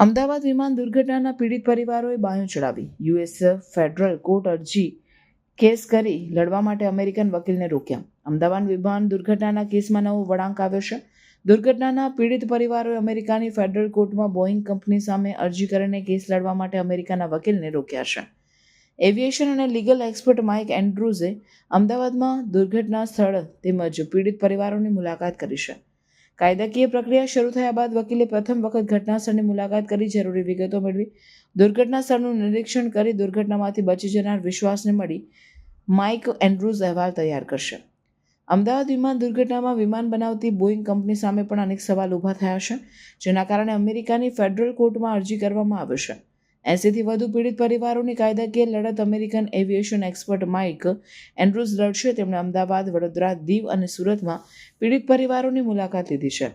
અમદાવાદ વિમાન દુર્ઘટનાના પીડિત પરિવારોએ બાયું ચડાવી. યુએસ ફેડરલ કોર્ટ અરજી. કેસ કરી લડવા માટે અમેરિકન વકીલને રોક્યા. અમદાવાદ વિમાન દુર્ઘટનાના કેસમાં નવો વળાંક આવ્યો છે. દુર્ઘટનાના પીડિત પરિવારોએ અમેરિકાની ફેડરલ કોર્ટમાં બોઈંગ કંપની સામે અરજી કરીને કેસ લડવા માટે અમેરિકાના વકીલને રોક્યા છે. એવિએશન અને લીગલ એક્સપર્ટ માઇક એન્ડ્રુઝે અમદાવાદમાં દુર્ઘટના સ્થળ તેમજ પીડિત પરિવારોની મુલાકાત કરી છે. કાયદાકીય પ્રક્રિયા શરૂ થયા બાદ વકીલે પ્રથમ વખત ઘટના સ્થળની મુલાકાત કરી જરૂરી વિગતો મેળવી. દુર્ઘટના સ્થળનું નિરીક્ષણ કરી દુર્ઘટનામાંથી બચી જનાર વિશ્વાસને મળી માઇક એન્ડ્રુઝ અહેવાલ તૈયાર કરશે. અમદાવાદ વિમાન દુર્ઘટનામાં વિમાન બનાવતી બોઈંગ કંપની સામે પણ અનેક સવાલ ઊભા થયા છે, જેના કારણે અમેરિકાની ફેડરલ કોર્ટમાં અરજી કરવામાં આવશે એંસીથી વધુ પીડિત પરિવારોની કાયદાકીય લડત American aviation expert Mike Andrews લડશે તેમણે અમદાવાદ, વડોદરા, દીવ અને સુરતમાં પીડિત પરિવારોની મુલાકાત લીધી છે.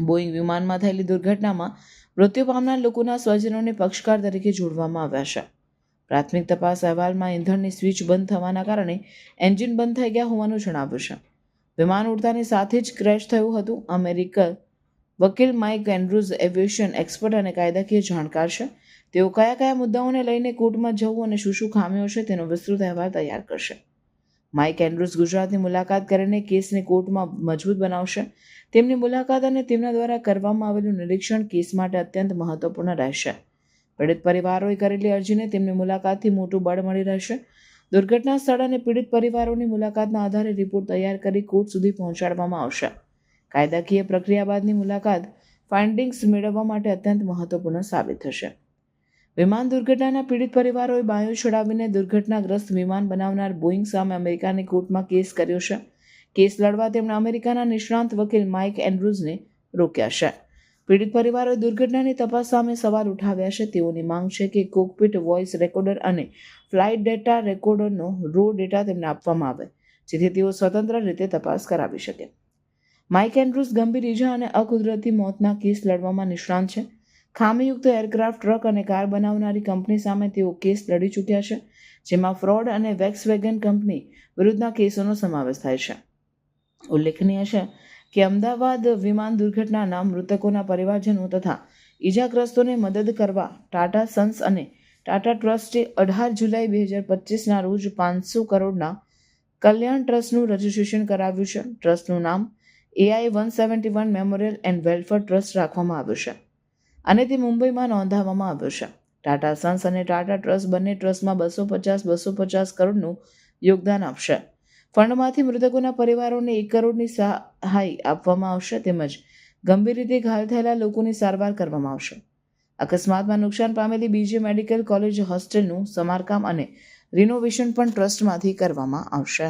બોઈંગ વિમાનમાં થયેલી દુર્ઘટનામાં મૃત્યુ પામનાર લોકોના સ્વજનોને પક્ષકાર તરીકે જોડવામાં આવ્યા છે. પ્રાથમિક તપાસ અહેવાલમાં ઇંધણની સ્વિચ બંધ થવાના કારણે એન્જિન બંધ થઈ ગયા હોવાનું જણાવ્યું છે. વિમાન ઉડતાની સાથે જ ક્રેશ થયું હતું. અમેરિકન વકીલ માઇક એન્ડ્રુઝ એવિએશન એક્સપર્ટ અને કાયદાકીય જાણકાર છે. તેઓ કયા કયા મુદ્દાઓને લઈને કોર્ટમાં જવું અને શું શું ખામીઓ છે તેનો વિસ્તૃત અહેવાલ તૈયાર કરશે. માઇક એન્ડ્રુસ ગુજરાતની મુલાકાત કરીને કેસને કોર્ટમાં મજબૂત બનાવશે. તેમની મુલાકાત અને તેમના દ્વારા કરવામાં આવેલું નિરીક્ષણ કેસ માટે અત્યંત મહત્વપૂર્ણ રહેશે. પીડિત પરિવારોએ કરેલી અરજીને તેમની મુલાકાતથી મોટું બળ મળી રહેશે. દુર્ઘટના સ્થળ અને પીડિત પરિવારોની મુલાકાતના આધારે રિપોર્ટ તૈયાર કરી કોર્ટ સુધી પહોંચાડવામાં આવશે. કાયદાકીય પ્રક્રિયા બાદની મુલાકાત ફાઇન્ડિંગ્સ મેળવવા માટે અત્યંત મહત્વપૂર્ણ સાબિત થશે. વિમાન દુર્ઘટનાના પીડિત પરિવારોએ બાયો છોડાવીને દુર્ઘટનાગ્રસ્ત વિમાન બનાવનાર બોઈંગ સામે અમેરિકાની કોર્ટમાં કેસ કર્યો છે. કેસ લડવા તેમણે અમેરિકાના નિષ્ણાંત વકીલ માઇક એન્ડ્રુઝને રોક્યા છે. પીડિત પરિવારોએ દુર્ઘટનાની તપાસ સામે સવાલ ઉઠાવ્યા છે. તેઓની માંગ છે કે કોકપીટ વોઇસ રેકોર્ડર અને ફ્લાઇટ ડેટા રેકોર્ડરનો રો ડેટા તેમને આપવામાં આવે, જેથી તેઓ સ્વતંત્ર રીતે તપાસ કરાવી શકે. માઇક એન્ડ્રુઝ ગંભીર ઇજા અને અકુદરતી મોતના કેસ લડવામાં નિષ્ણાંત છે. ખામીયુક્ત એરક્રાફ્ટ ટ્રક અને કાર બનાવનારી કંપની સામે તેઓ કેસ લડી ચૂક્યા છે, જેમાં ફ્રોડ અને વેક્સવેગન કંપની વિરુદ્ધના કેસોનો સમાવેશ થાય છે. ઉલ્લેખનીય છે કે અમદાવાદ વિમાન દુર્ઘટનાના મૃતકોના પરિવારજનો તથા ઈજાગ્રસ્તોને મદદ કરવા ટાટા સન્સ અને ટાટા ટ્રસ્ટે અઢાર જુલાઈ બે હજાર પચીસના રોજ પાંચસો કરોડના કલ્યાણ ટ્રસ્ટનું રજિસ્ટ્રેશન કરાવ્યું છે. ટ્રસ્ટનું નામ AI one seventy one memorial and welfare trust રાખવામાં આવ્યું છે. અને તે મુંબઈમાં નોંધાવવામાં આવ્યો છે. ટાટા સન્સ અને ટાટા ટ્રસ્ટ બંને ટ્રસ્ટમાં બસો પચાસ બસો પચાસ કરોડનું યોગદાન આપશે. ફંડમાંથી મૃતકોના પરિવારોને એક કરોડની સહાય આપવામાં આવશે તેમજ ગંભીર રીતે ઘાયલ થયેલા લોકોની સારવાર કરવામાં આવશે. અકસ્માતમાં નુકસાન પામેલી બીજી મેડિકલ કોલેજ હોસ્ટેલનું સમારકામ અને રિનોવેશન પણ ટ્રસ્ટમાંથી કરવામાં આવશે.